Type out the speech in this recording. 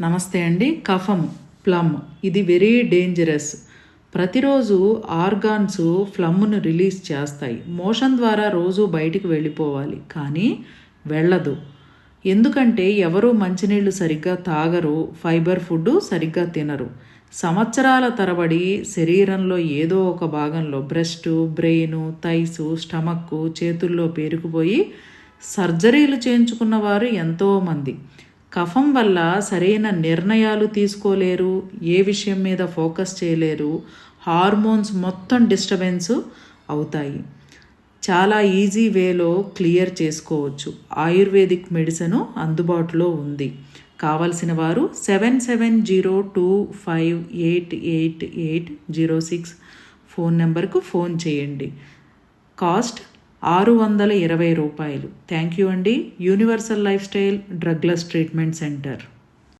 నమస్తే అండి. కఫం ప్లమ్ ఇది వెరీ డేంజరస్. ప్రతిరోజు ఆర్గాన్స్ ఫ్లమ్ను రిలీజ్ చేస్తాయి. మోషన్ ద్వారా రోజు బయటికి వెళ్ళిపోవాలి కానీ వెళ్ళదు. ఎందుకంటే ఎవరు మంచినీళ్ళు సరిగ్గా తాగరు ఫైబర్ ఫుడ్ సరిగ్గా తినరు. సంవత్సరాల తరబడి శరీరంలో ఏదో ఒక భాగంలో బ్రెస్ట్ బ్రెయిన్ థైసు స్టమక్ చేతుల్లో పేరుకుపోయి సర్జరీలు చేయించుకున్న వారు ఎంతోమంది కఫం వల్ల సరైన నిర్ణయాలు తీసుకోలేరు ఏ విషయం మీద ఫోకస్ చేయలేరు హార్మోన్స్ మొత్తం డిస్టర్బెన్స్ అవుతాయి. చాలా ఈజీ వేలో క్లియర్ చేసుకోవచ్చు. ఆయుర్వేదిక్ మెడిసిన్ అందుబాటులో ఉంది. కావలసిన వారు seven seven zero two five eight eight eight zero six phone నెంబర్కు ఫోన్ చేయండి. కాస్ట్ ఆరు వందల ఇరవై రూపాయలు. థ్యాంక్ యూ అండి. Universal lifestyle drugless treatment centre.